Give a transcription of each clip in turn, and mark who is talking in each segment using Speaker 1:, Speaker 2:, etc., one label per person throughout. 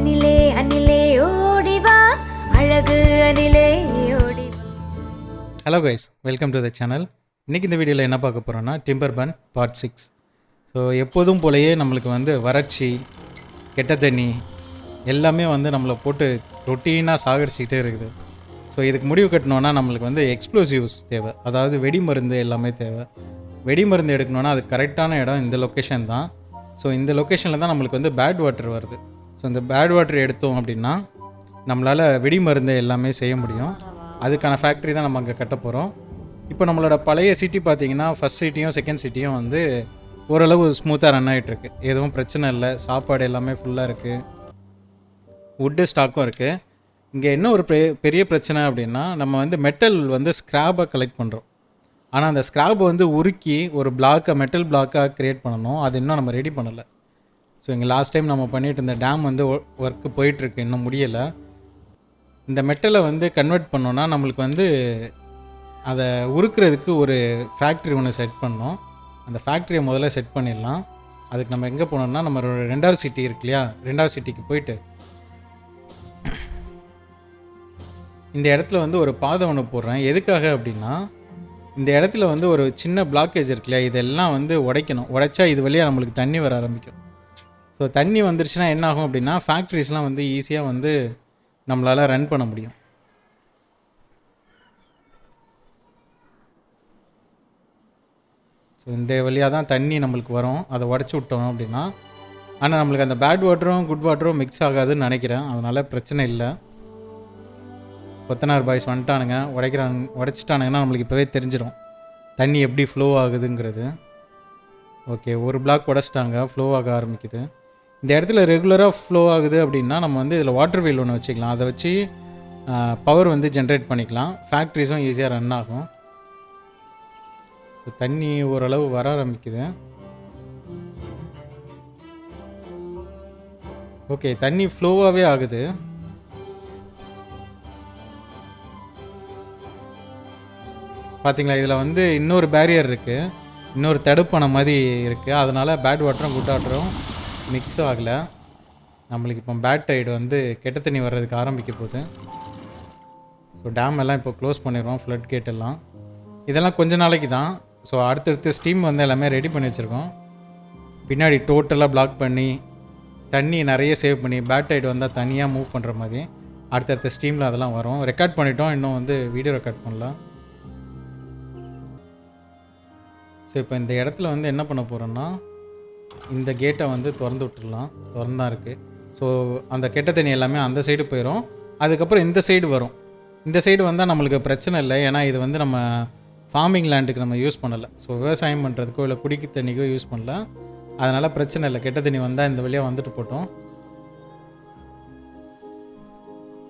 Speaker 1: அணிலே அணிலே ஓடிவா அழகு அணிலே ஓடி
Speaker 2: hello guys welcome to the channel இன்றைக்கி இந்த வீடியோவில் என்ன பார்க்க போகிறோன்னா timber fun part six so எப்போதும் போலயே நம்மளுக்கு வந்து வறட்சி கெட்ட தண்ணி எல்லாமே வந்து நம்மளை போட்டு ரொட்டீனாக சாகரிச்சிக்கிட்டே இருக்குது. ஸோ இதுக்கு முடிவு கட்டணுன்னா நம்மளுக்கு வந்து எக்ஸ்ப்ளோசிவ்ஸ் தேவை. அதாவது வெடி மருந்து எல்லாமே தேவை. வெடி மருந்து எடுக்கணுன்னா அது கரெக்டான இடம் இந்த லொக்கேஷன் தான். ஸோ இந்த லொக்கேஷனில் தான் நம்மளுக்கு வந்து பேட் வாட்டர் வருது. ஸோ இந்த பேட் வாட்டர் எடுத்தோம் அப்படின்னா நம்மளால் வெடி மருந்து எல்லாமே செய்ய முடியும். அதுக்கான ஃபேக்ட்ரி தான் நம்ம அங்கே கட்ட போகிறோம் இப்போ நம்மளோட பழைய சிட்டி பார்த்தீங்கன்னா ஃபஸ்ட் சிட்டியும் செகண்ட் சிட்டியும் வந்து ஓரளவு ஸ்மூத்தாக ரன் ஆகிட்டுருக்கு எதுவும் பிரச்சனை இல்லை. சாப்பாடு எல்லாமே ஃபுல்லாக இருக்குது வுட்டு ஸ்டாக்கும் இருக்குது இங்கே என்ன ஒரு பெரிய பிரச்சனை அப்படின்னா நம்ம வந்து மெட்டல் வந்து ஸ்க்ராப்பை கலெக்ட் பண்ணுறோம் ஆனால் அந்த ஸ்க்ராப்பை வந்து உருக்கி ஒரு பிளாக்கை மெட்டல் பிளாக்காக க்ரியேட் பண்ணணும். அது இன்னும் நம்ம ரெடி பண்ணலை. ஸோ இங்கே லாஸ்ட் டைம் நம்ம பண்ணிட்டு இருந்த டேம் வந்து ஒர்க்கு போயிட்டுருக்கு. இன்னும் முடியலை. இந்த மெட்டலை வந்து கன்வெர்ட் பண்ணோன்னா நம்மளுக்கு வந்து அதை உருக்குறதுக்கு ஒரு ஃபேக்ட்ரி ஒன்று செட் பண்ணோம். அந்த ஃபேக்ட்ரியை முதல்ல செட் பண்ணிடலாம். அதுக்கு நம்ம எங்கே போனோம்னா நம்ம ஒரு ரெண்டாவது சிட்டி இருக்கு இல்லையா? ரெண்டாவது சிட்டிக்கு போயிட்டு இந்த இடத்துல வந்து ஒரு பாதை ஒன்று போடுறேன். எதுக்காக அப்படின்னா இந்த இடத்துல வந்து ஒரு சின்ன பிளாக்கேஜ் இருக்கு இல்லையா? இதெல்லாம் வந்து உடைக்கணும். உடைச்சா இது வழியாக நம்மளுக்கு தண்ணி வர ஆரம்பிக்கும். ஸோ தண்ணி வந்துருச்சுன்னா என்ன ஆகும் அப்படின்னா ஃபேக்ட்ரிஸ்லாம் வந்து ஈஸியாக வந்து நம்மளால் ரன் பண்ண முடியும். ஸோ இந்த வழியாக தான் தண்ணி நம்மளுக்கு வரும். அதை உடச்சி விட்டோம் அப்படின்னா ஆனால் நம்மளுக்கு அந்த பேட் வாட்டரும் குட் வாட்டரும் மிக்ஸ் ஆகாதுன்னு நினைக்கிறேன். அதனால் பிரச்சனை இல்லை. கொத்தனார் பாய்ஸ் வந்துட்டானுங்க. உடைக்கிறாங்க உடைச்சிட்டானுங்கன்னா நம்மளுக்கு இப்போவே தெரிஞ்சிடும் தண்ணி எப்படி ஃப்ளோ ஆகுதுங்கிறது. ஓகே ஒரு பிளாக் உடச்சிட்டாங்க. ஃப்ளோ ஆக ஆரம்பிக்குது. இந்த இடத்துல ரெகுலராக ஃப்ளோ ஆகுது அப்படின்னா நம்ம வந்து இதில் வாட்டர் வீல் ஒன்று வச்சுக்கலாம். அதை வச்சு பவர் வந்து ஜென்ரேட் பண்ணிக்கலாம். ஃபேக்ட்ரிஸும் ஈஸியாக ரன் ஆகும். ஸோ தண்ணி ஓரளவு வர ஆரம்பிக்குது. ஓகே தண்ணி ஃப்ளோவாகவே ஆகுது. பார்த்தீங்களா இதில் வந்து இன்னொரு பேரியர் இருக்குது இன்னொரு தடுப்பணை மாதிரி இருக்குது அதனால் பேட் வாட்டரும் குட் வாட்டரும் மிக்ஸ் ஆகலை. நம்மளுக்கு இப்போ பேட் டைடு வந்து கெட்ட தண்ணி வர்றதுக்கு ஆரம்பிக்க போகுது. ஸோ டேம் எல்லாம் இப்போ க்ளோஸ் பண்ணிடுவோம் ஃப்ளட் கேட் எல்லாம். இதெல்லாம் கொஞ்ச நாளைக்கு தான். ஸோ அடுத்தடுத்து ஸ்டீம் வந்து எல்லாமே ரெடி பண்ணி வச்சுருக்கோம். பின்னாடி டோட்டலாக பிளாக் பண்ணி தண்ணி நிறைய சேவ் பண்ணி பேட் டைடு வந்தால் தனியாக மூவ் பண்ணுற மாதிரி அடுத்தடுத்த ஸ்டீமில் அதெல்லாம் வரும். ரெக்கார்ட் பண்ணிட்டோம் இன்னும் வந்து வீடியோ ரெக்கார்ட் பண்ணலாம் ஸோ இப்போ இந்த இடத்துல வந்து என்ன பண்ண போகிறோன்னா இந்த கேட்டை வந்து திறந்து விட்டுடலாம். திறந்தா இருக்குது ஸோ அந்த கெட்ட தண்ணி எல்லாமே அந்த சைடு போயிடும் அதுக்கப்புறம் இந்த சைடு வரும். இந்த சைடு வந்தால் நம்மளுக்கு பிரச்சனை இல்லை. ஏன்னா இது வந்து நம்ம ஃபார்மிங் லேண்டுக்கு நம்ம யூஸ் பண்ணலை. ஸோ விவசாயம் பண்ணுறதுக்கோ இல்லை குடிக்க தண்ணிக்கோ யூஸ் பண்ணல. அதனால் பிரச்சனை இல்லை. கெட்ட தண்ணி வந்தால் இந்த வழியாக வந்துட்டு போட்டோம்.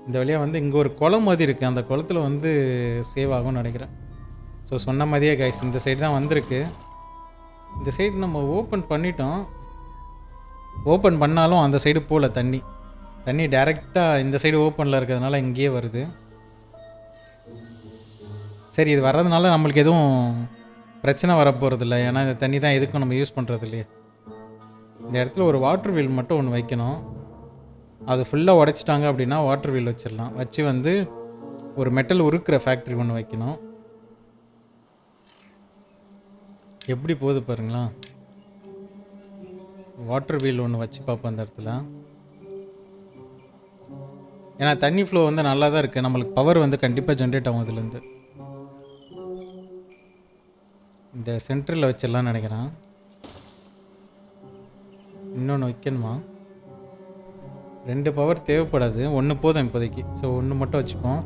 Speaker 2: இந்த வழியாக வந்து இங்கே ஒரு குளம் மாதிரி இருக்குது அந்த குளத்துல வந்து சேவ் ஆகும்னு நினைக்கிறேன். ஸோ சொன்ன மாதிரியே கைஸ் இந்த சைடு தான் வந்திருக்கு. இந்த சைடு நம்ம ஓப்பன் பண்ணிட்டோம். ஓப்பன் பண்ணாலும் அந்த சைடு போகல தண்ணி. தண்ணி டைரெக்டாக இந்த சைடு ஓப்பனில் இருக்கிறதுனால இங்கேயே வருது. சரி இது வர்றதுனால நம்மளுக்கு எதுவும் பிரச்சனை வரப்போகிறது இல்லை ஏன்னா இந்த தண்ணி தான் எதுக்கும் நம்ம யூஸ் பண்ணுறது இல்லையே இந்த இடத்துல ஒரு வாட்டர் வீல் மட்டும் ஒன்று வைக்கணும். அது ஃபுல்லாக உடைச்சிட்டாங்க அப்படின்னா வாட்டர் வீல் வச்சிடலாம். வச்சு வந்து ஒரு மெட்டல் உருக்குற ஃபேக்ட்ரி ஒன்று வைக்கணும். எப்படி போகுது பாருங்களா? வாட்டர் வீல் ஒன்று வச்சு பார்ப்போம் அந்த இடத்துல. ஏன்னா தண்ணி ஃப்ளோ வந்து நல்லா தான் இருக்குது நம்மளுக்கு பவர் வந்து கண்டிப்பாக ஜென்ரேட் ஆகும் இதுலேருந்து இந்த சென்டரில் வச்சிடலாம்னு நினைக்கிறேன். இன்னொன்று வைக்கணுமா? ரெண்டு பவர் தேவைப்படாது. ஒன்று போதும் இப்போதைக்கு. ஸோ ஒன்று மட்டும் வச்சுப்போம்.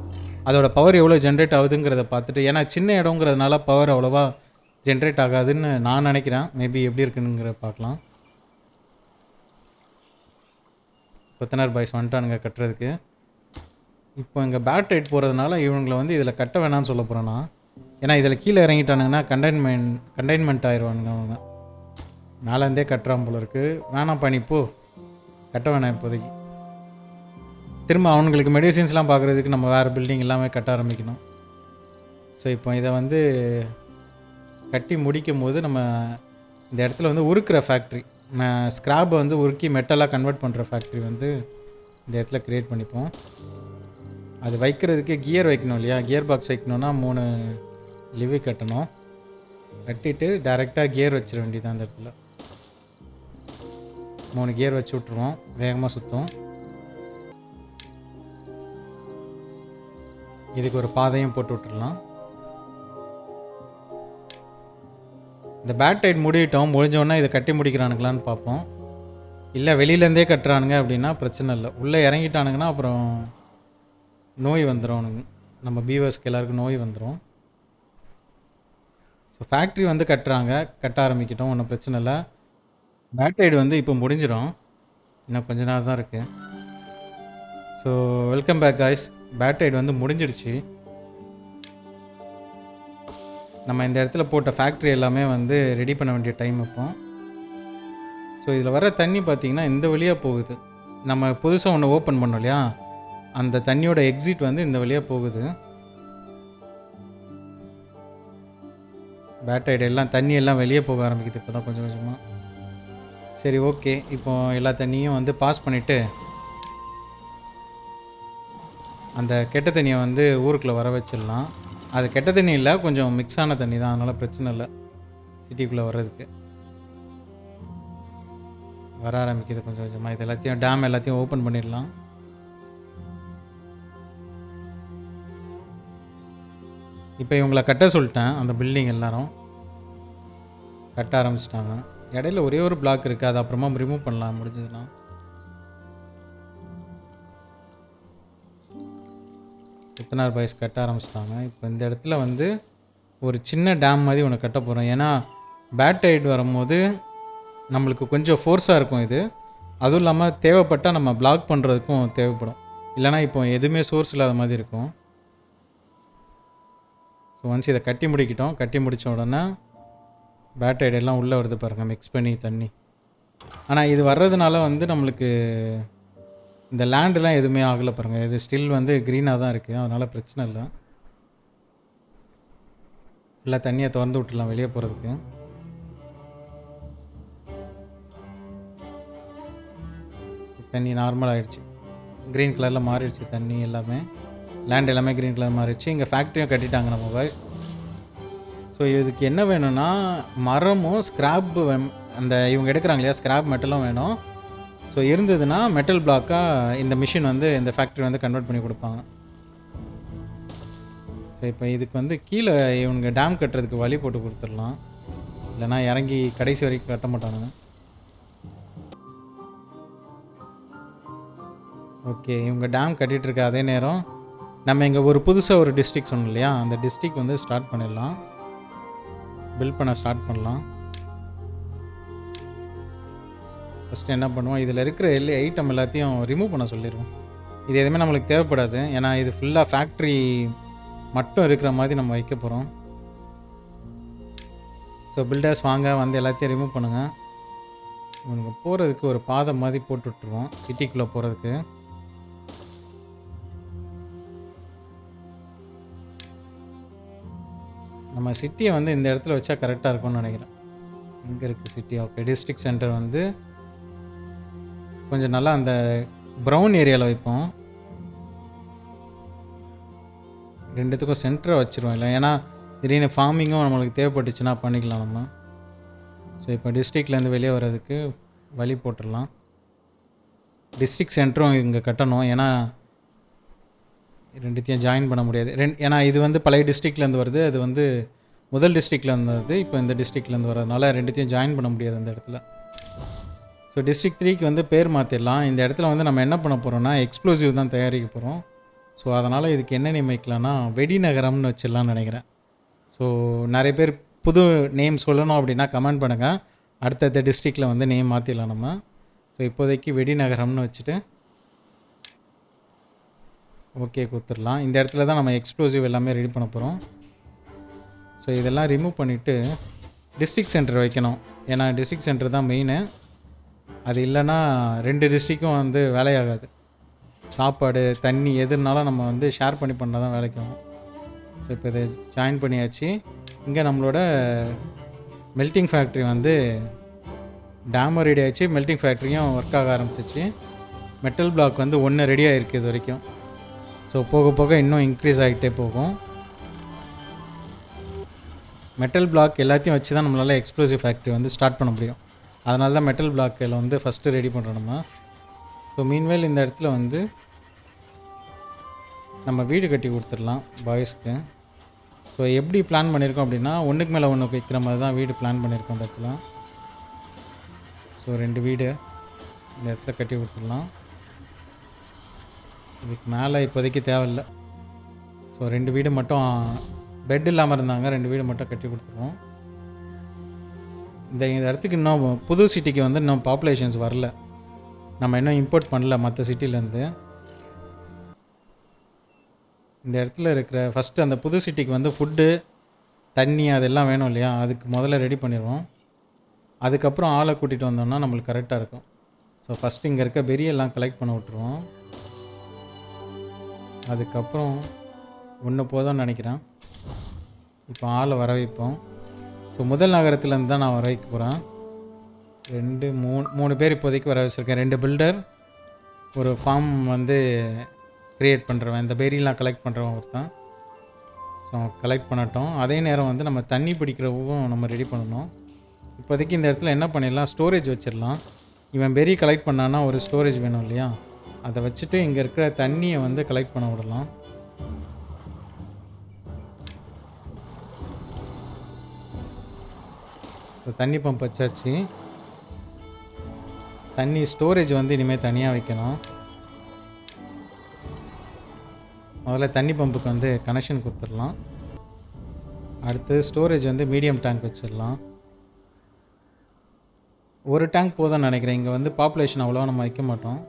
Speaker 2: அதோட பவர் எவ்வளோ ஜென்ரேட் ஆகுதுங்கிறத பார்த்துட்டு ஏன்னா சின்ன இடங்கிறதுனால பவர் அவ்வளோவா ஜென்ரேட் ஆகாதுன்னு நான் நினைக்கிறேன். மேபி எப்படி இருக்குனுங்கிற பார்க்கலாம். கொத்தனார் பாய்ஸ் வந்துட்டானுங்க கட்டுறதுக்கு. இப்போ இங்கே பேட் ரைட் போகிறதுனால இவங்களை வந்து இதில் கட்ட வேணாம்னு சொல்ல போகிறேன்னா ஏன்னா இதில் கீழே இறங்கிட்டானுங்கன்னா கண்டெயின்மெண்ட் கண்டெயின்மெண்ட் ஆயிடுவானுங்க அவங்க. மேலேருந்தே கட்டுறான் போல இருக்குது வேணாம் பண்ணி போ. கட்ட வேணாம் இப்போதைக்கு. திரும்ப அவனுங்களுக்கு மெடிசின்ஸ்லாம் பார்க்குறதுக்கு நம்ம வேறு பில்டிங் எல்லாமே கட்ட ஆரம்பிக்கணும். ஸோ இப்போ இதை வந்து கட்டி முடிக்கும் போது நம்ம இந்த இடத்துல வந்து உருக்குற ஃபேக்ட்ரி ஸ்க்ராப்பை வந்து உருக்கி மெட்டலாக கன்வெர்ட் பண்ணுற ஃபேக்ட்ரி வந்து இந்த இடத்துல க்ரியேட் பண்ணிப்போம். அது வைக்கிறதுக்கு கியர் வைக்கணும் இல்லையா? கியர் பாக்ஸ் வைக்கணும்னா மூணு லிவி கட்டணும். கட்டிட்டு டைரெக்டாக கியர் வச்சிட வேண்டியது அந்த இடத்துல. மூணு கியர் வச்சு விட்ருவோம் வேகமாக சுற்றும் இதுக்கு ஒரு பாதையும் போட்டு விட்டுடலாம் இந்த பேட் டைட் முடிவிட்டோம் முடிஞ்சோடனே இதை கட்டி முடிக்கிறானுங்களான்னு பார்ப்போம். இல்லை வெளியிலேருந்தே கட்டுறானுங்க அப்படின்னா பிரச்சனை இல்லை. உள்ளே இறங்கிட்டானுங்கன்னா அப்புறம் நோய் வந்துடும் அவனுங்க நம்ம பீவர்ஸ்க்கு எல்லாருக்கும் நோய் வந்துடும் ஸோ ஃபேக்ட்ரி வந்து கட்டுறாங்க. கட்ட ஆரம்பிக்கிட்டோம் ஒன்றும் பிரச்சனை இல்லை. பேட் டைடு வந்து இப்போ முடிஞ்சிடும் இன்னும் கொஞ்ச நேரம் தான் இருக்குது so welcome back guys bad tide வந்து முடிஞ்சிடுச்சு. நம்ம இந்த இடத்துல போட்ட ஃபேக்ட்ரி எல்லாமே வந்து ரெடி பண்ண வேண்டிய டைம் இப்போ. ஸோ இதில் வர தண்ணி பார்த்திங்கன்னா இந்த வழியாக போகுது. நம்ம புதுசாக ஒன்று ஓப்பன் பண்ணோம் இல்லையா? அந்த தண்ணியோட எக்ஸிட் வந்து இந்த வழியாக போகுது. பேட்டைடு எல்லாம் தண்ணி எல்லாம் வெளியே போக ஆரம்பிக்குது இப்போ தான் கொஞ்சம். கொஞ்சமாக சரி ஓகே இப்போ எல்லா தண்ணியும் வந்து பாஸ் பண்ணிவிட்டு அந்த கெட்ட தண்ணியை வந்து ஊருக்குள்ளே வர வச்சிடலாம். அது கெட்ட தண்ணி இல்லை கொஞ்சம் மிக்ஸ் ஆன தண்ணி தான். அதனால் பிரச்சனை இல்லை. சிட்டிக்குள்ளே வர்றதுக்கு. வர ஆரம்பிக்குது கொஞ்சம் கொஞ்சமாக இது எல்லாத்தையும் டேம் எல்லாத்தையும் ஓப்பன் பண்ணிடலாம். இப்போ இவங்களை கட்ட சொல்லிட்டேன் அந்த பில்டிங் எல்லாரும். கட்ட ஆரம்பிச்சிட்டாங்க. இடையில ஒரே ஒரு பிளாக் இருக்குது அது அப்புறமா ரிமூவ் பண்ணலாம். முடிஞ்சதுன்னா. புத்தனார் பாய்ஸ் கட்ட ஆரம்பிச்சிட்டாங்க. இப்போ இந்த இடத்துல வந்து ஒரு சின்ன டேம் மாதிரி ஒன்று கட்ட போகிறோம் ஏன்னா பேட் டைட் வரும்போது நம்மளுக்கு கொஞ்சம் ஃபோர்ஸாக இருக்கும் இது. அதுவும் இல்லாமல் தேவைப்பட்டால் நம்ம பிளாக் பண்ணுறதுக்கும் தேவைப்படும். இல்லைனா இப்போ எதுவுமே சோர்ஸ் இல்லாத மாதிரி இருக்கும். ஸோ ஒன்ஸ் இதை கட்டி முடிக்கிட்டோம். கட்டி முடித்த உடனே பேட் டைட் உள்ளே வருது பாருங்கள் மிக்ஸ் பண்ணி தண்ணி. ஆனால் இது வர்றதுனால வந்து நம்மளுக்கு இந்த லேண்டெலாம் எதுவுமே ஆகலை பாருங்கள் இது ஸ்டில் வந்து க்ரீனாக தான் இருக்குது அதனால் பிரச்சனை இல்லை. இல்லை தண்ணியை திறந்து விட்டுலாம் வெளியே போகிறதுக்கு தண்ணி நார்மல் ஆகிடுச்சு க்ரீன் கலரில் மாறிடுச்சு தண்ணி எல்லாமே. லேண்ட் எல்லாமே க்ரீன் கலர் மாறிடுச்சு. இங்கே ஃபேக்ட்ரியும் கட்டிட்டாங்க நம்ம பாய்ஸ் ஸோ இதுக்கு என்ன வேணும்னா மரமும் ஸ்க்ராப்பு அந்த இவங்க எடுக்கிறாங்க இல்லையா? ஸ்க்ராப் மெட்டலும் வேணும். ஸோ இருந்ததுன்னா மெட்டல் பிளாக்காக இந்த மிஷின் வந்து இந்த ஃபேக்ட்ரி வந்து கன்வெர்ட் பண்ணி கொடுப்பாங்க. ஸோ இப்போ இதுக்கு வந்து கீழே இவங்க டேம் கட்டுறதுக்கு வழி போட்டு கொடுத்துடலாம். இல்லைன்னா இறங்கி கடைசி வரைக்கும் கட்ட மாட்டானுங்க. ஓகே இவங்க டேம் கட்டிகிட்ருக்க அதே நேரம் நம்ம இங்கே ஒரு புதுசாக ஒரு டிஸ்ட்ரிக் சொன்னோம் இல்லையா? அந்த டிஸ்ட்ரிக் வந்து ஸ்டார்ட் பண்ணிடலாம். பில்ட் பண்ண ஸ்டார்ட் பண்ணலாம். ஃபஸ்ட்டு என்ன பண்ணுவோம்? இதில் இருக்கிற எல்லா ஐட்டம் எல்லாத்தையும் ரிமூவ் பண்ண சொல்லிடுவோம். இது எதுவுமே நம்மளுக்கு தேவைப்படாது. ஏன்னா இது ஃபுல்லாக ஃபேக்ட்ரி மட்டும் இருக்கிற மாதிரி நம்ம வைக்க போகிறோம் ஸோ பில்டர்ஸ் வாங்க வந்து எல்லாத்தையும் ரிமூவ் பண்ணுங்கள் இவனுக்கு போகிறதுக்கு ஒரு பாதை மாதிரி போட்டு விட்ருவோம் சிட்டிக்குள்ளே போகிறதுக்கு நம்ம சிட்டியை வந்து இந்த இடத்துல வச்சா கரெக்டாக இருக்கும்னு நினைக்கிறேன். இங்கே இருக்குது சிட்டி ஓகே டிஸ்ட்ரிக்ட் சென்டர் வந்து கொஞ்சம் நல்லா அந்த ப்ரௌன் ஏரியாவில் வைப்போம். ரெண்டுத்துக்கும் சென்டரை வச்சுருவோம் இல்லை ஏன்னா திடீர்னு ஃபார்மிங்கும் நம்மளுக்கு தேவைப்பட்டுச்சுன்னா பண்ணிக்கலாம் நம்ம. ஸோ இப்போ டிஸ்ட்ரிக்ட்லேருந்து வெளியே வர்றதுக்கு வழி போட்டுடலாம். டிஸ்ட்ரிக் சென்டரும் இங்கே கட்டணும். ஏன்னா ரெண்டுத்தையும் ஜாயின் பண்ண முடியாது. ரெண்டு ஏன்னா இது வந்து பழைய டிஸ்ட்ரிக்ட்லேருந்து வருது. அது வந்து முதல் டிஸ்ட்ரிக்ட்லேருந்து வருது. இப்போ இந்த டிஸ்ட்ரிக்ட்லேருந்து வரதுனால ரெண்டுத்தையும் ஜாயின் பண்ண முடியாது அந்த இடத்துல. ஸோ டிஸ்ட்ரிக்ட் த்ரீக்கு வந்து பேர் மாற்றிடலாம் இந்த இடத்துல வந்து நம்ம என்ன பண்ண போகிறோம்னா எக்ஸ்ப்ளோசிவ் தான் தயாரிக்க போகிறோம் ஸோ அதனால் இதுக்கு என்ன நேம் வைக்கலாம்னா வெடிநகரம்னு வச்சிடலாம்னு நினைக்கிறேன். ஸோ நிறைய பேர் புது நேம் சொல்லணும் அப்படின்னா கமெண்ட் பண்ணுங்கள் அடுத்தடுத்த டிஸ்ட்ரிக்டில் வந்து நேம் மாற்றிடலாம் நம்ம. ஸோ இப்போதைக்கு வெடிநகரம்னு வச்சுட்டு ஓகே கொடுத்துடலாம். இந்த இடத்துல தான் நம்ம எக்ஸ்ப்ளோசிவ் எல்லாமே ரெடி பண்ண போகிறோம் ஸோ இதெல்லாம் ரிமூவ் பண்ணிவிட்டு டிஸ்ட்ரிக்ட் சென்டர் வைக்கணும். ஏன்னா டிஸ்ட்ரிக்ட் சென்டர் தான் மெயினு அது இல்லைன்னா ரெண்டு டிஸ்ட்ரிக்கும் வந்து வேலையாகாது. சாப்பாடு தண்ணி எதுனாலும் நம்ம வந்து ஷேர் பண்ணி பண்ணால் தான் வேலைக்கு ஆகும் ஸோ இப்போ இதை ஜாயின் பண்ணியாச்சு. இங்கே நம்மளோட மெல்ட்டிங் ஃபேக்ட்ரி வந்து டேமும் ரெடி ஆகிடுச்சு மெல்ட்டிங் ஃபேக்ட்ரியும் ஒர்க் ஆக ஆரம்பிச்சிச்சு. மெட்டல் பிளாக் வந்து ஒன்று ரெடி ஆகிருக்கு இது வரைக்கும். ஸோ போக போக இன்னும் இன்க்ரீஸ் ஆகிட்டே போகும். மெட்டல் பிளாக் எல்லாத்தையும் வச்சு தான் நம்மளால் எக்ஸ்ப்ளோசிவ் ஃபேக்ட்ரி வந்து ஸ்டார்ட் பண்ண முடியும். அதனால தான் மெட்டல் பிளாக்கில் வந்து ஃபஸ்ட்டு ரெடி பண்ணணுமா ஸோ மீன்வேல் இந்த இடத்துல வந்து நம்ம வீடு கட்டி கொடுத்துடலாம் பாய்ஸ்க்கு ஸோ எப்படி பிளான் பண்ணியிருக்கோம் அப்படின்னா ஒன்றுக்கு மேலே ஒன்று வைக்கிற மாதிரி தான் வீடு பிளான் பண்ணியிருக்கோம் இந்த இடத்துல. ஸோ ரெண்டு வீடு இந்த இடத்துல கட்டி கொடுத்துடலாம். இதுக்கு மேலே இப்போதைக்கு தேவையில்லை. ஸோ ரெண்டு வீடு மட்டும் பெட் இல்லாமல் இருந்தாங்க ரெண்டு வீடு மட்டும் கட்டி கொடுத்துருவோம். இந்த இந்த இடத்துக்கு இன்னும் புது சிட்டிக்கு வந்து இன்னும் பாப்புலேஷன்ஸ் வரல. நம்ம இன்னும் இம்போர்ட் பண்ணல மற்ற சிட்டிலேருந்து இந்த இடத்துல இருக்கிற ஃபஸ்ட்டு அந்த புது சிட்டிக்கு வந்து ஃபுட்டு தண்ணி அதெல்லாம் வேணும் இல்லையா? அதுக்கு முதல்ல ரெடி பண்ணிடுவோம். அதுக்கப்புறம் ஆளை கூட்டிகிட்டு வந்தோம்னா நம்மளுக்கு கரெக்டாக இருக்கும். ஸோ ஃபஸ்ட்டு இங்கே இருக்க பெரியெல்லாம் கலெக்ட் பண்ண விட்ருவோம் அதுக்கப்புறம் ஒன்று போதும்னு நினைக்கிறேன். இப்போ ஆளை வர வைப்போம் ஸோ முதல் நகரத்துலேருந்து தான் நான் வர வைக்க போகிறேன் ரெண்டு மூணு மூணு பேர் இப்போதைக்கு வர வச்சுருக்கேன். ரெண்டு பில்டர் ஒரு ஃபார்ம் வந்து க்ரியேட் பண்ணுறவன் இந்த பெரியெலாம் கலெக்ட் பண்ணுறவன் ஒருத்தன். ஸோ கலெக்ட் பண்ணட்டும். அதே நேரம் வந்து நம்ம தண்ணி பிடிக்கிறவும் நம்ம ரெடி பண்ணணும். இப்போதைக்கு இந்த இடத்துல என்ன பண்ணிடலாம்? ஸ்டோரேஜ் வச்சிடலாம். இவன் பெரிய கலெக்ட் பண்ணான்னா ஒரு ஸ்டோரேஜ் வேணும் இல்லையா? அதை வச்சுட்டு இங்கே இருக்கிற தண்ணியை வந்து கலெக்ட் பண்ண விடலாம். இப்போ தண்ணி பம்ப் வச்சாச்சு. தண்ணி ஸ்டோரேஜ் வந்து இனிமேல் தனியாக வைக்கணும். முதல்ல தண்ணி பம்புக்கு வந்து கனெக்ஷன் கொடுத்துடலாம். அடுத்து ஸ்டோரேஜ் வந்து மீடியம் டேங்க் வச்சிடலாம். ஒரு டேங்க் போதும்னு நினைக்கிறேன். இங்கே வந்து பாப்புலேஷன் அவ்வளோவா நம்ம வைக்க மாட்டோம்.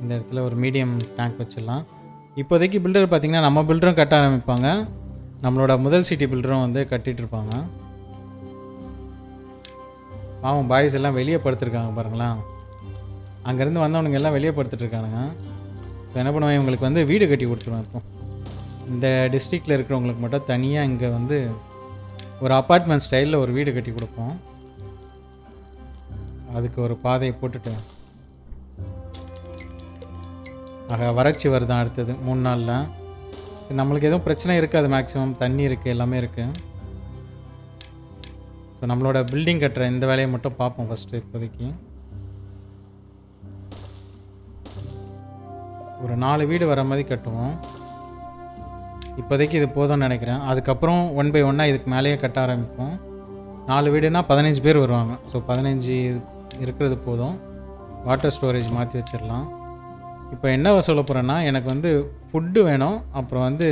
Speaker 2: இந்த இடத்துல ஒரு மீடியம் டேங்க் வச்சிடலாம். இப்போதைக்கு பில்டர் பார்த்திங்கன்னா நம்ம பில்டரும் கட்ட ஆரம்பிப்பாங்க. நம்மளோட முதல் சிட்டி பில்டரும் வந்து கட்டிகிட்ருப்பாங்க இருப்பாங்க. பாவம் பாய்ஸ் எல்லாம் வெளியே படுத்துருக்காங்க பாருங்களேன். அங்கேருந்து வந்தவனுங்க எல்லாம் வெளியே படுத்துட்ருக்கானுங்க ஸோ என்ன பண்ணுவேன் இவங்களுக்கு வந்து வீடு கட்டி கொடுத்துருவேன் இப்போ. இந்த டிஸ்ட்ரிக்டில் இருக்கிறவங்களுக்கு மட்டும் தனியாக இங்கே வந்து ஒரு அப்பார்ட்மெண்ட் ஸ்டைலில் ஒரு வீடு கட்டி கொடுப்போம். அதுக்கு ஒரு பாதையை போட்டுட்டு. ஆக வறட்சி வருதான் அடுத்தது மூணு நாளில். நம்மளுக்கு எதுவும் பிரச்சனை இருக்காது மேக்ஸிமம் தண்ணி இருக்குது எல்லாமே இருக்குது ஸோ நம்மளோட பில்டிங் கட்டுற இந்த வேலையை மட்டும் பார்ப்போம் ஃபஸ்ட்டு இப்போதைக்கு. ஒரு நாலு வீடு வர மாதிரி கட்டுவோம். இப்போதைக்கு இது போதும்னு நினைக்கிறேன். அதுக்கப்புறம் ஒன் பை ஒன்னாக இதுக்கு மேலேயே கட்ட ஆரம்பிப்போம். நாலு வீடுனா பதினஞ்சு பேர் வருவாங்க. ஸோ பதினஞ்சு இருக்கிறது போதும். வாட்டர் ஸ்டோரேஜ் மாற்றி வச்சிடலாம். இப்போ என்ன சொல்ல போகிறேன்னா எனக்கு வந்து ஃபுட்டு வேணும் அப்புறம் வந்து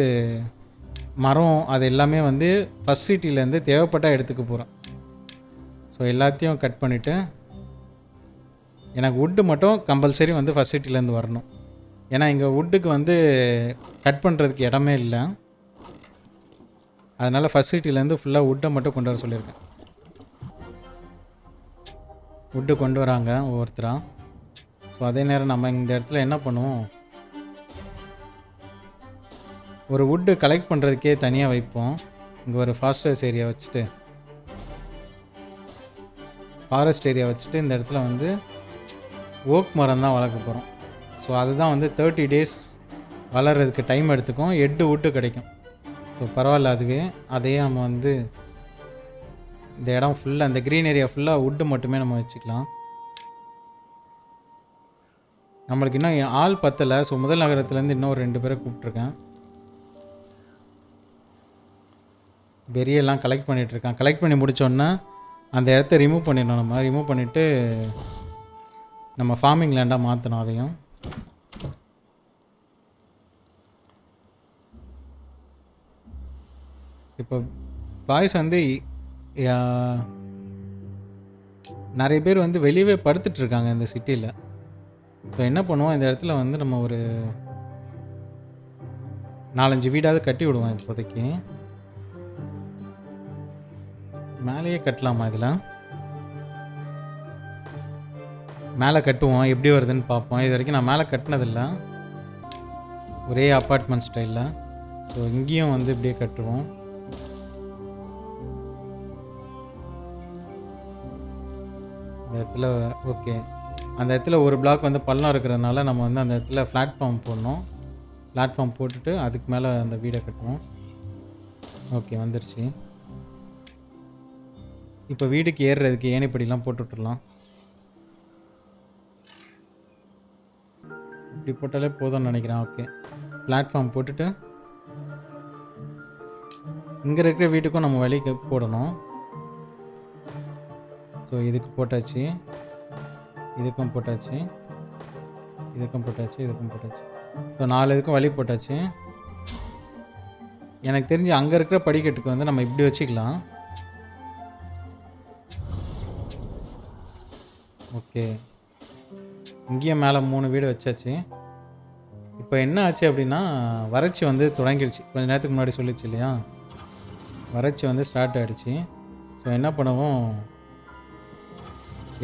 Speaker 2: மரம் அது எல்லாமே வந்து ஃபஸ்ட் சிட்டிலேருந்து தேவைப்பட்டால் எடுத்துக்க போகிறேன் ஸோ எல்லாத்தையும் கட் பண்ணிவிட்டு எனக்கு வுட்டு மட்டும் கம்பல்சரி வந்து ஃபஸ்ட் சிட்டிலேருந்து வரணும். ஏன்னா இங்கே வுட்டுக்கு வந்து கட் பண்ணுறதுக்கு இடமே இல்லை. அதனால் ஃபஸ்ட் சிட்டிலேருந்து ஃபுல்லாக வுட்டை மட்டும் கொண்டு வர சொல்லியிருக்கேன். வுட்டு கொண்டு வராங்க ஒவ்வொருத்தராக ஸோ அதே நேரம் நம்ம இந்த இடத்துல என்ன பண்ணுவோம்? ஒரு வுட்டு கலெக்ட் பண்ணுறதுக்கே தனியாக வைப்போம். இங்கே ஒரு ஃபாஸ்டர்ஸ் ஏரியா வச்சுட்டு ஃபாரஸ்ட் ஏரியா வச்சுட்டு இந்த இடத்துல வந்து ஓக் மரம் தான் வளர்க்க போகிறோம் ஸோ அதுதான் வந்து தேர்ட்டி டேஸ் வளர்கிறதுக்கு டைம் எடுத்துக்கும். எட்டு வுட்டு கிடைக்கும். ஸோ பரவாயில்ல அதுவே. அதையே நம்ம வந்து இந்த இடம் ஃபுல்லாக இந்த க்ரீன் ஏரியா ஃபுல்லாக வுட்டு மட்டுமே நம்ம வச்சுக்கலாம். நம்மளுக்கு இன்னும் ஆள் பத்தலை. ஸோ முதல் நகரத்துலேருந்து இன்னும் ரெண்டு பேரை கூப்பிட்ருக்கேன் பெரியெல்லாம் கலெக்ட் பண்ணிகிட்ருக்கான் கலெக்ட் பண்ணி முடித்தோன்னா அந்த இடத்த ரிமூவ் பண்ணிடணும் நம்ம. ரிமூவ் பண்ணிவிட்டு நம்ம ஃபார்மிங் லேண்டாக மாற்றணும் அதையும். இப்போ பாய்ஸ் வந்து நிறைய பேர் வந்து வெளியவே படுத்துட்ருக்காங்க இந்த சிட்டியில் இப்போ என்ன பண்ணுவோம்? இந்த இடத்துல வந்து நம்ம ஒரு நாலஞ்சு வீடாவது கட்டி விடுவோம் இப்போதைக்கு. மேலேயே கட்டலாமா இதில்? மேலே கட்டுவோம். எப்படி வருதுன்னு பார்ப்போம். இது வரைக்கும் நான் மேலே கட்டினதில்ல. ஒரே அப்பார்ட்மெண்ட் ஸ்டைலில் ஸோ இங்கேயும் வந்து இப்படியே கட்டுவோம். இந்த இடத்துல ஓகே அந்த இடத்துல ஒரு பிளாக் வந்து பள்ளம் இருக்கிறதுனால நம்ம வந்து அந்த இடத்துல பிளாட்ஃபார்ம் போடணும். பிளாட்ஃபார்ம் போட்டுட்டு அதுக்கு மேலே அந்த வீடை கட்டுவோம். ஓகே வந்துருச்சு. இப்போ வீடுக்கு ஏறுறதுக்கு ஏணிப்படிலாம் போட்டுவிட்டுலாம் இப்படி போட்டாலே போதும்னு நினைக்கிறேன். ஓகே பிளாட்ஃபார்ம் போட்டுட்டு இங்கே இருக்கிற வீட்டுக்கும் நம்ம வழிக்கு போடணும். ஸோ இதுக்கு போட்டாச்சு. இதுக்கும் போட்டாச்சு. இதுக்கும் போட்டாச்சு இதுக்கும் போட்டாச்சு. இப்போ நாலு இதுக்கும் வழி போட்டாச்சு. எனக்கு தெரிஞ்சு அங்கே இருக்கிற படிக்கட்டுக்கு வந்து நம்ம இப்படி வச்சுக்கலாம். ஓகே. இங்கேயும் மேலே மூணு வீடு வச்சாச்சு. இப்போ என்ன ஆச்சு அப்படின்னா வறட்சி வந்து தொடங்கிடுச்சு. கொஞ்சம் நேரத்துக்கு முன்னாடி சொல்லிச்சு இல்லையா? வறட்சி வந்து ஸ்டார்ட் ஆகிடுச்சு ஸோ என்ன பண்ணுவோம்?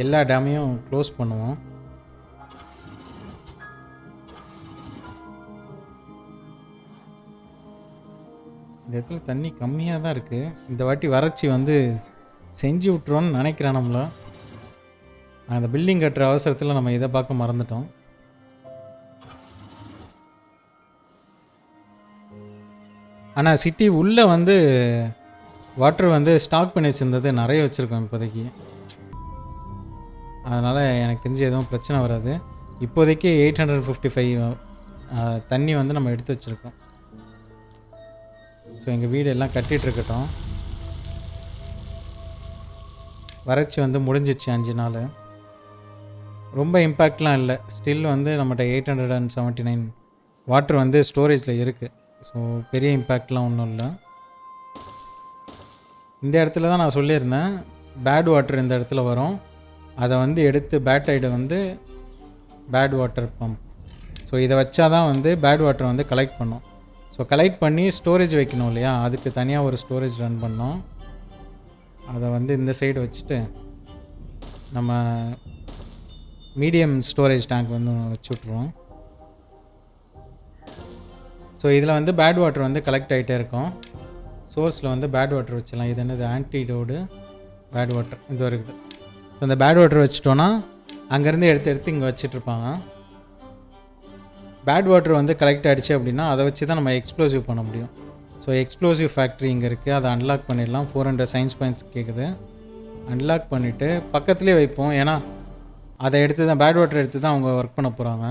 Speaker 2: எல்லா டேமையும் க்ளோஸ் பண்ணுவோம். இந்த இடத்துல தண்ணி கம்மியாக தான் இருக்குது இந்த வாட்டி வறட்சி வந்து செஞ்சு விட்டுருவோன்னு நினைக்கிறேன் நம்மள. அந்த பில்டிங் கட்டுற அவசரத்தில் நம்ம இதை பார்க்க மறந்துட்டோம். ஆனால் சிட்டி உள்ளே வந்து வாட்டர் வந்து ஸ்டாக் பண்ணி வச்சுருந்தது நிறைய வச்சுருக்கோம் இப்போதைக்கு. அதனால் எனக்கு தெரிஞ்சு எதுவும் பிரச்சனை வராது. இப்போதைக்கு எயிட் ஹண்ட்ரட் ஃபிஃப்டி ஃபைவ் தண்ணி வந்து நம்ம எடுத்து வச்சுருக்கோம். ஸோ எங்கள் வீடு எல்லாம் கட்டிகிட்டு இருக்கட்டும். வறட்சி வந்து முடிஞ்சிடுச்சு அஞ்சு நாள். ரொம்ப இம்பேக்ட்லாம் இல்லை. ஸ்டில் வந்து நம்மகிட்ட eight hundred and seventy nine water வந்து ஸ்டோரேஜில் இருக்குது ஸோ பெரிய இம்பேக்ட்லாம் ஒன்றும் இல்லை. இந்த இடத்துல தான் நான் சொல்லியிருந்தேன். பேட் வாட்டர் இந்த இடத்துல வரும். அதை வந்து எடுத்து பேட் வந்து பேட் வாட்டர் பம்ப் ஸோ இதை வச்சா தான் வந்து பேட் வாட்டர் வந்து கலெக்ட் பண்ணும். ஸோ கலெக்ட் பண்ணி ஸ்டோரேஜ் வைக்கணும் இல்லையா? அதுக்கு தனியாக ஒரு ஸ்டோரேஜ் ரன் பண்ணோம். அதை வந்து இந்த சைடு வச்சுட்டு நம்ம மீடியம் ஸ்டோரேஜ் டேங்க் வந்து வச்சு விட்ருவோம் ஸோ இதில் வந்து பேட் வாட்டர் வந்து கலெக்ட் ஆகிட்டே இருக்கும். சோர்ஸில் வந்து பேட் வாட்டர் வச்சிடலாம் இது என்னது? ஆன்டிடோடு பேட் வாட்டர் இது இருக்குது இந்த பேட் வாட்டர் வச்சிட்டோன்னா அங்கேருந்து எடுத்து எடுத்து இங்கே வச்சிட்ருப்பாங்க பேட் வாட்டர் வந்து கலெக்ட் ஆகிடுச்சு அப்படின்னா அதை வச்சு தான் நம்ம எக்ஸ்ப்ளோசிவ் பண்ண முடியும். ஸோ எக்ஸ்ப்ளோசிவ் ஃபேக்ட்ரி இங்கே இருக்குது அதை அன்லாக் பண்ணிடலாம். ஃபோர் ஹண்ட்ரட் சயின்ஸ் பாயிண்ட்ஸ் கேட்குது அன்லாக் பண்ணிவிட்டு பக்கத்துலேயே வைப்போம். ஏன்னா அதை எடுத்து தான் பேட் வாட்டர் எடுத்து தான் அவங்க ஒர்க் பண்ண போகிறாங்க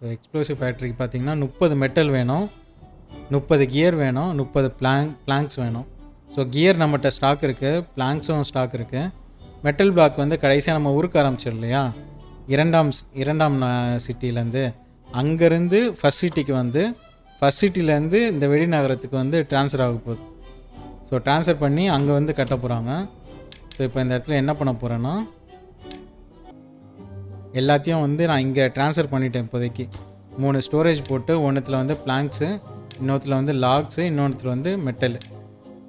Speaker 2: ஸோ எக்ஸ்ப்ளோசிவ் ஃபேக்ட்ரிக்கு பார்த்தீங்கன்னா முப்பது மெட்டல் வேணும். முப்பது கியர் வேணும். முப்பது பிளாங் பிளாங்க்ஸ் வேணும். ஸோ கியர் நம்மகிட்ட ஸ்டாக் இருக்குது பிளாங்க்ஸும் ஸ்டாக் இருக்குது மெட்டல் பிளாக் வந்து கடைசியாக நம்ம உருக்க ஆரம்பிச்சிடும் இல்லையா இரண்டாம் இரண்டாம் சிட்டிலேருந்து அங்கேருந்து ஃபஸ்ட் சிட்டிக்கு வந்து ஃபஸ்ட் சிட்டிலேருந்து இந்த வெளிநகரத்துக்கு வந்து ட்ரான்ஸ்ஃபர் ஆக போகுது. ஸோ ட்ரான்ஸ்ஃபர் பண்ணி அங்கே வந்து கட்ட போகிறாங்க ஸோ இப்போ இந்த இடத்துல என்ன பண்ண போகிறேன்னா எல்லாத்தையும் வந்து நான் இங்கே ட்ரான்ஸ்ஃபர் பண்ணிட்டேன் இப்போதைக்கு. மூணு ஸ்டோரேஜ் போட்டு ஒன்றுத்தில் வந்து பிளாங்க்ஸு இன்னொருத்தில் வந்து லாக்ஸு இன்னொன்றுத்தில் வந்து மெட்டல்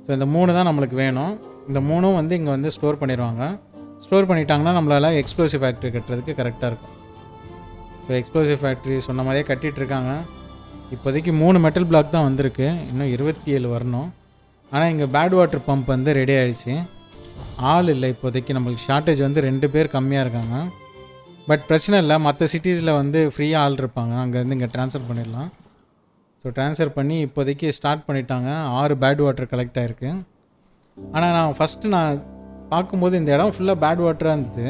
Speaker 2: ஸோ இந்த மூணு தான் நம்மளுக்கு வேணும். இந்த மூணும் வந்து இங்கே வந்து ஸ்டோர் பண்ணிடுவாங்க ஸ்டோர் பண்ணிட்டாங்கன்னா நம்மளால் எக்ஸ்ப்ளோசிவ் ஃபேக்ட்ரி கட்டுறதுக்கு கரெக்டாக இருக்கும். ஸோ எக்ஸ்ப்ளோசிவ் ஃபேக்ட்ரி சொன்ன மாதிரியே கட்டிகிட்டு இருக்காங்க. இப்போதைக்கு மூணு மெட்டல் பிளாக் தான் வந்திருக்கு. இன்னும் இருபத்தி ஏழு வரணும். ஆனால் இங்கே பேட் வாட்டர் பம்ப் வந்து ரெடி ஆகிடுச்சு ஆள் இல்லை இப்போதைக்கு. நம்மளுக்கு ஷார்ட்டேஜ் வந்து ரெண்டு பேர் கம்மியாக இருக்காங்க. பட் பிரச்சனை இல்லை. மற்ற சிட்டிஸில் வந்து ஃப்ரீயாக ஆள் இருப்பாங்க. அங்கேருந்து இங்கே ட்ரான்ஸ்ஃபர் பண்ணிடலாம். ஸோ ட்ரான்ஸ்ஃபர் பண்ணி இப்போதைக்கு ஸ்டார்ட் பண்ணிட்டாங்க. ஆறு பேட் வாட்டர் கலெக்ட் ஆகிருக்கு ஆனால் நான் ஃபஸ்ட்டு நான் பார்க்கும்போது இந்த இடம் ஃபுல்லாக பேட் வாட்டராக இருந்தது.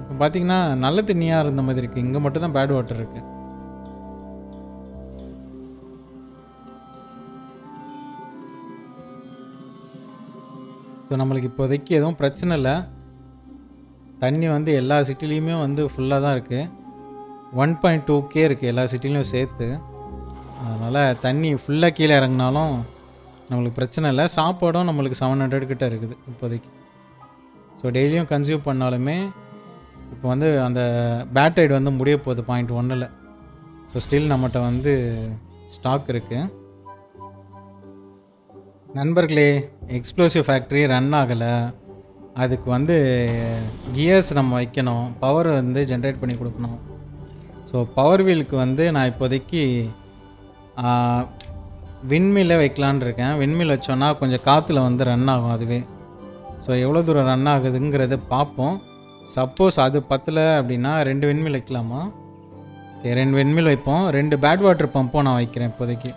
Speaker 2: இப்போ பார்த்தீங்கன்னா நல்ல தண்ணியாக இருந்த மாதிரி இருக்குது இங்கே மட்டும் தான் பேட் வாட்டர் இருக்குது ஸோ நம்மளுக்கு இப்போதைக்கு எதுவும் பிரச்சனை இல்லை. தண்ணி வந்து எல்லா சிட்டிலையுமே வந்து ஃபுல்லாக தான் இருக்குது ஒன் பாயிண்ட் டூ கே இருக்குது எல்லா சிட்டிலையும் சேர்த்து. அதனால் தண்ணி ஃபுல்லாக கீழே இறங்கினாலும் நம்மளுக்கு பிரச்சனை இல்லை. சாப்பாடும் நம்மளுக்கு செவன் ஹண்ட்ரட் கிட்ட இருக்குது இப்போதைக்கு. ஸோ டெய்லியும் கன்சியூம் பண்ணாலுமே இப்போ வந்து அந்த பேட்ரைடு வந்து முடிய போகுது பாயிண்ட் ஒன்னில் ஸோ ஸ்டில் நம்மகிட்ட வந்து ஸ்டாக் இருக்குது நண்பர்களே எக்ஸ்ப்ளோசிவ் ஃபேக்ட்ரி ரன் ஆகலை. அதுக்கு வந்து கியர்ஸ் நம்ம வைக்கணும். பவர் வந்து ஜென்ரேட் பண்ணி கொடுக்கணும். ஸோ பவர் வீலுக்கு வந்து நான் இப்போதைக்கு விண்மில்லை வைக்கலான் இருக்கேன். விண்மில் வச்சோன்னா கொஞ்சம் காற்றுல வந்து ரன் ஆகும் அதுவே. ஸோ எவ்வளோ தூரம் ரன் ஆகுதுங்கிறத பார்ப்போம். சப்போஸ் அது பத்தில் அப்படின்னா ரெண்டு விண்மில் வைக்கலாமா? ஓகே ரெண்டு விண்மில் வைப்போம். ரெண்டு பேட் வாட்டர் பம்பும் நான் வைக்கிறேன் இப்போதைக்கு.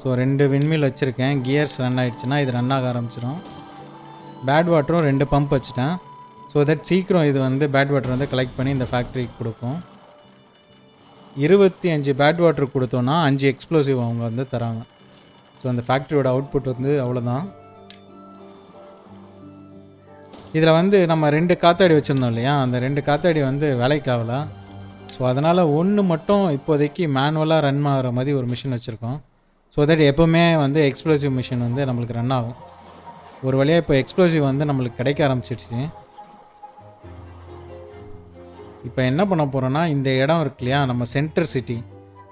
Speaker 2: ஸோ ரெண்டு விண்மில் வச்சுருக்கேன். கியர்ஸ் ரன் ஆகிடுச்சுன்னா இது ரன் ஆக ஆரம்பிச்சிடும் பேட் வாட்டரும் ரெண்டு பம்ப் வச்சுட்டேன். ஸோ தட் சீக்கிரம் இது வந்து பேட் வாட்டர் வந்து கலெக்ட் பண்ணி இந்த ஃபேக்ட்ரிக்கு கொடுக்கும். இருபத்தி அஞ்சு பேட் வாட்டர் கொடுத்தோன்னா அஞ்சு எக்ஸ்ப்ளோசிவ் அவங்க வந்து தராங்க. ஸோ அந்த ஃபேக்ட்ரியோட அவுட்புட் வந்து அவ்வளோதான் இதில் வந்து நம்ம ரெண்டு காத்தாடி வச்சுருந்தோம் இல்லையா? அந்த ரெண்டு காத்தாடி வந்து வேலைக்கு ஆகலை. ஸோ அதனால் ஒன்று மட்டும் இப்போதைக்கு மேனுவலாக ரன் ஆகிற மாதிரி ஒரு மிஷின் வச்சுருக்கோம். ஸோ தட் எப்போவுமே வந்து எக்ஸ்ப்ளோசிவ் மிஷின் வந்து நம்மளுக்கு ரன் ஆகும். ஒரு வழியாக இப்போ எக்ஸ்ப்ளோசிவ் வந்து நம்மளுக்கு கிடைக்க ஆரம்பிச்சிடுச்சு. இப்போ என்ன பண்ண போகிறோன்னா இந்த இடம் இருக்கு இல்லையா நம்ம சென்டர் சிட்டி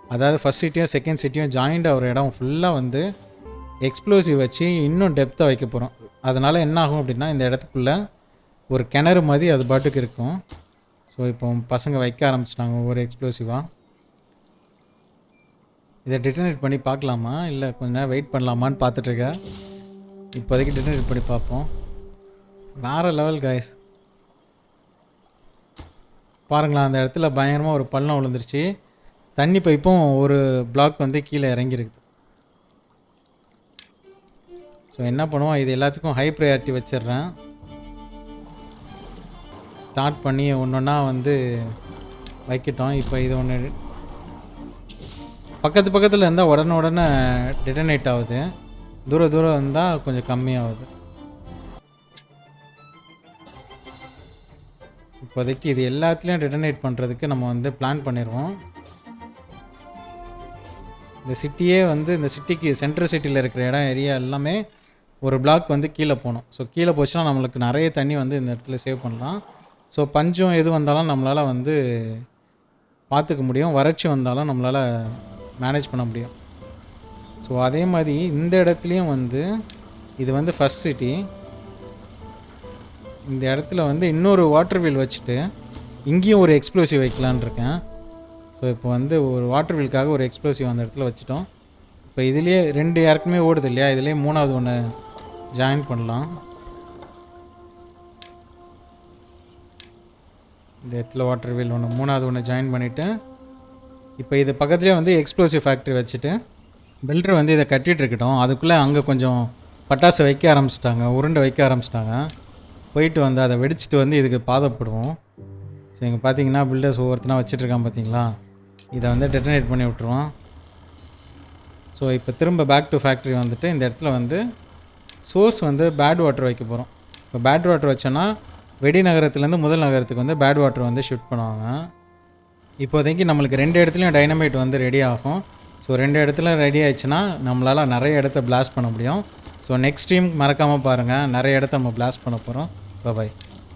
Speaker 2: அதாவது ஃபஸ்ட் சிட்டியும் செகண்ட் சிட்டியும் ஜாயிண்ட் ஆகிற இடம் ஃபுல்லாக வந்து எக்ஸ்ப்ளோசிவ் வச்சு இன்னும் டெப்த்தாக வைக்க போகிறோம் அதனால் என்ன ஆகும் அப்படின்னா இந்த இடத்துக்குள்ளே ஒரு கிணறு மாதிரி அது பாட்டுக்கு இருக்கும். ஸோ இப்போ பசங்க வைக்க ஆரம்பிச்சிட்டாங்க ஒவ்வொரு எக்ஸ்ப்ளோசிவாக இதை டிட்டனேட் பண்ணி பார்க்கலாமா? இல்லை கொஞ்ச நேரம் வெயிட் பண்ணலாமான்னு பார்த்துட்ருக்கேன் இப்போதைக்கு டிட்டனேட் பண்ணி பார்ப்போம். வேறு லெவல் காய்ஸ் பாருங்களேன் அந்த இடத்துல பயங்கரமாக ஒரு பள்ளம் விழுந்துருச்சு. தண்ணி பைப்பும் ஒரு பிளாக் வந்து கீழே இறங்கிருக்குது ஸோ என்ன பண்ணுவோம்? இது எல்லாத்துக்கும் ஹை ப்ரையாரிட்டி வச்சிடுறேன். ஸ்டார்ட் பண்ணி ஒன்று ஒன்றா வந்து வைக்கிட்டோம். இப்போ இது ஒன்று பக்கத்து பக்கத்தில் இருந்தால் உடனே உடனே டிட்டனேட் ஆகுது. தூர தூரம் இருந்தால் கொஞ்சம் கம்மியாகுது. இப்போதைக்கு இது எல்லாத்துலேயும் டிட்டனேட் பண்ணுறதுக்கு நம்ம வந்து பிளான் பண்ணிடுவோம் இந்த சிட்டியே வந்து இந்த சிட்டிக்கு சென்ட்ரல் சிட்டியில் இருக்கிற இடம் ஏரியா எல்லாமே ஒரு பிளாக் வந்து கீழே போகணும். ஸோ கீழே போச்சுன்னா நம்மளுக்கு நிறைய தண்ணி வந்து இந்த இடத்துல சேவ் பண்ணலாம். ஸோ பஞ்சம் எது வந்தாலும் நம்மளால் வந்து பார்த்துக்க முடியும். வறட்சி வந்தாலும் நம்மளால் மேனேஜ் பண்ண முடியும். ஸோ அதே மாதிரி இந்த இடத்துலையும் வந்து இது வந்து ஃபஸ்ட் சிட்டி இந்த இடத்துல வந்து இன்னொரு வாட்டர் வீல் வச்சுட்டு இங்கேயும் ஒரு எக்ஸ்ப்ளோசிவ் வைக்கலான்னு இருக்கேன். ஸோ இப்போ வந்து ஒரு வாட்டர் வீலுக்காக ஒரு எக்ஸ்ப்ளோசிவ் அந்த இடத்துல வச்சுட்டோம். இப்போ இதுலேயே ரெண்டு யாருக்குமே ஓடுது இல்லையா? இதுலேயே மூணாவது ஒன்று ஜாயின் பண்ணலாம். இந்த இடத்துல வாட்டர் வீல் ஒன்று மூணாவது ஒன்று ஜாயின் பண்ணிவிட்டு இப்போ இது பக்கத்துலேயே வந்து எக்ஸ்ப்ளோசிவ் ஃபேக்ட்ரி வச்சுட்டு பில்டர் வந்து இதை கட்டிகிட்டு இருக்கட்டும். அதுக்குள்ளே அங்கே கொஞ்சம் பட்டாசு வைக்க ஆரம்பிச்சிட்டாங்க உருண்டை வைக்க ஆரம்பிச்சிட்டாங்க. போயிட்டு வந்து அதை வெடிச்சிட்டு வந்து இதுக்கு பாதப்படுவோம். ஸோ இங்கே பார்த்தீங்கன்னா பில்டர்ஸ் ஒவ்வொருத்தனா வச்சுட்ருக்கான் பார்த்தீங்களா இதை வந்து டெட்டனேட் பண்ணி விட்ருவோம் ஸோ இப்போ திரும்ப பேக் டு ஃபேக்ட்ரி வந்துட்டு இந்த இடத்துல வந்து சோர்ஸ் வந்து பேட் வாட்டர் வைக்க போகிறோம் இப்போ பேட் வாட்டர் வச்சோன்னா வெடி நகரத்துலேருந்து முதல் நகரத்துக்கு வந்து பேட் வாட்டர் வந்து ஷிஃப்ட் பண்ணுவாங்க. இப்போதைக்கு நம்மளுக்கு ரெண்டு இடத்துலையும் டைனமைட் வந்து ரெடி ஆகும். ஸோ ரெண்டு இடத்துல ரெடி ஆயிடுச்சுன்னா நம்மளால் நிறைய இடத்த பிளாஸ்ட் பண்ண முடியும். ஸோ நெக்ஸ்ட் டீம் மறக்காமல் பாருங்கள் நிறைய இடத்த நம்ம பிளாஸ்ட் பண்ண போகிறோம் 拜拜